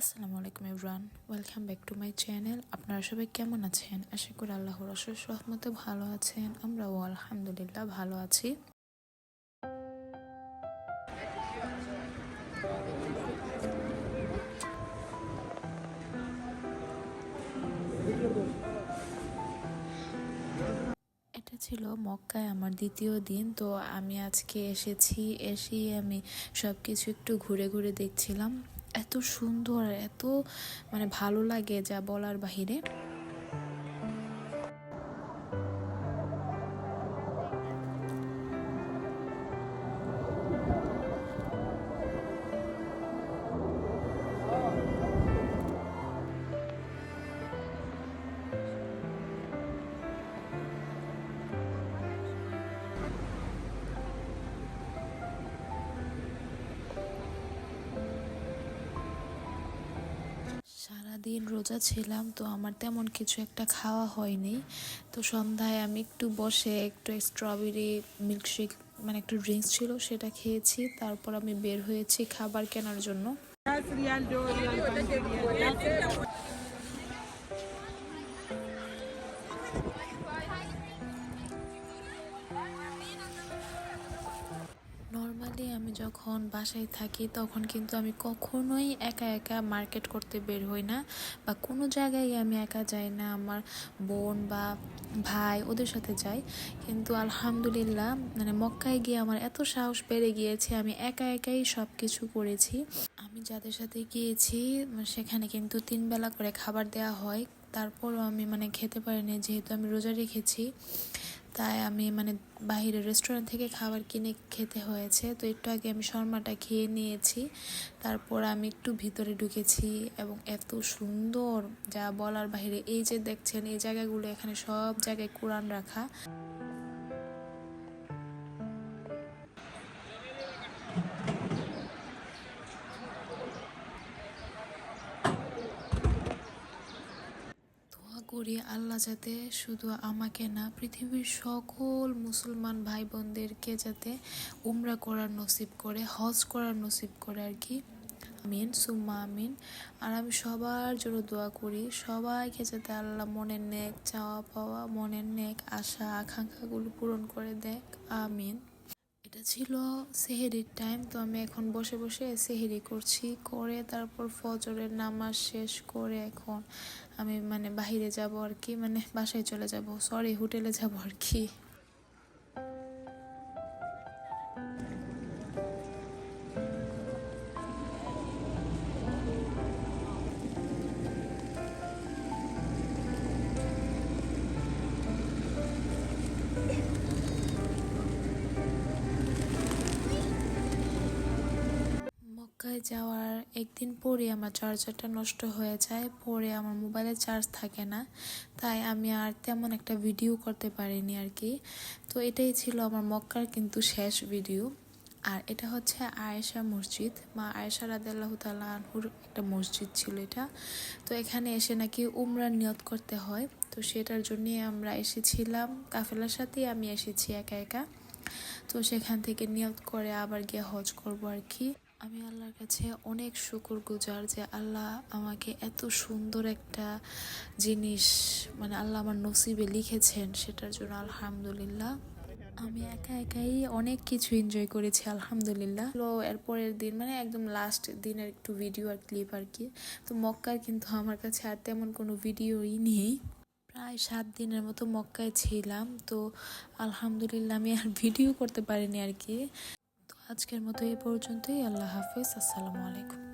আসসালামু আলাইকুম Imran welcome back to my channel. আপনারা সবাই কেমন আছেন? আশা করি আল্লাহর অশেষ রহমতে ভালো আছেন। আমরাও আলহামদুলিল্লাহ ভালো আছি। এটা ছিল মক্কায় আমার দ্বিতীয় দিন, তো আমি আজকে এসেছি, এসেই আমি সব কিছু একটু ঘুরে ঘুরে দেখছিলাম। এত সুন্দর এত মানে ভালো লাগে যা বলার বাহিরে। সারাদিন রোজা ছিলাম, তো আমার তেমন কিছু একটা খাওয়া হয়নি। তো সন্ধ্যায় আমি একটু বসে একটু স্ট্রবেরি মিল্কশেক মানে একটু ড্রিঙ্কস ছিল সেটা খেয়েছি, তারপর আমি বের হয়েছি খাবার কেনার জন্য। যখন বাসায় থাকি তখন কিন্তু আমি কখনোই একা একা মার্কেট করতে বের হই না বা কোনো জায়গায় আমি একা যাই না, আমার বোন বা ভাই ওদের সাথে যাই। কিন্তু আলহামদুলিল্লাহ মানে মক্কায় গিয়ে আমার এত সাহস বেড়ে গিয়েছে, আমি একা একাই সব কিছু করেছি। আমি যাদের সাথে গিয়েছি, সেখানে কিন্তু তিন বেলা করে খাবার দেওয়া হয়। তারপরও আমি মানে খেতে পারিনি, যেহেতু আমি রোজা রেখেছি, তাই আমি মানে বাইরে রেস্টুরেন্ট থেকে খাবার কিনে খেতে হয়েছে। তো একটু আগে আমি শর্মাটা খেয়ে নিয়েছি, তারপর আমি একটু ভিতরে ঢুকেছি এবং এত সুন্দর যা বলার বাহিরে এই যে দেখছেন এই জায়গাগুলো, এখানে সব জায়গায় কোরআন রাখা। করি, আল্লাহ যাতে শুধু আমাকে না, পৃথিবীর সকল মুসলমান ভাই বোনদেরকে যাতে উমরা করার নসিব করে, হজ করার নসিব করে আর কি। আমিন, সুম্মা আমিন। আর আমি সবার জন্য দোয়া করি, সবাইকে যাতে আল্লাহ মনের নেক চাওয়া পাওয়া মনের নেক আশা, আকাঙ্ক্ষাগুলো পূরণ করে দেখ। আমিন। এটা ছিল সেহেরির টাইম তো আমি এখন বসে বসে সেহেরি করছি। করে তারপর ফজরের নামাজ শেষ করে এখন আমি মানে বাহিরে যাব আর কি মানে বাসায় চলে যাব। সরি হোটেলে যাব আর কি। মক্কায় যাওয়ার একদিন পরে আমার চার্জারটা নষ্ট হয়ে যায়, পরে আমার মোবাইলে চার্জ থাকে না। তাই আমি আর তেমন একটা ভিডিও করতে পারিনি আর কি। তো এটাই ছিল আমার মক্কার কিন্তু শেষ ভিডিও। আর এটা হচ্ছে আয়েশা মসজিদ। মা আয়েশা রাদেল্লাহ তালাহুর একটা মসজিদ ছিল এটা। তো এখানে এসে নাকি উমরার নিয়ত করতে হয়। তো সেটার জন্যে আমরা এসেছিলাম। কাফেলার সাথেই আমি এসেছি একা একা। তো সেখান থেকে নিয়ত করে আবার গিয়ে হজ করব আর কি। আমি আল্লাহর কাছে অনেক শুকুর গুজার যে আল্লাহ আমাকে এত সুন্দর একটা জিনিস মানে আল্লাহ আমার নসিবে লিখেছেন সেটার জন্য আলহামদুলিল্লাহ। আমি একা একাই অনেক কিছু এনজয় করেছি, আলহামদুলিল্লাহ। তো এরপরের দিন মানে একদম লাস্ট দিনের একটু ভিডিও আর ক্লিপ আর কি, তো মক্কার কিন্তু আমার কাছে আর তেমন কোনো ভিডিওই নেই। প্রায় সাত দিনের মতো মক্কায় ছিলাম, তো আলহামদুলিল্লাহ আমি আর ভিডিও করতে পারিনি আর কি। আজকের মতো এই পর্যন্তই। আল্লাহ হাফিজ। আসসালামু আলাইকুম।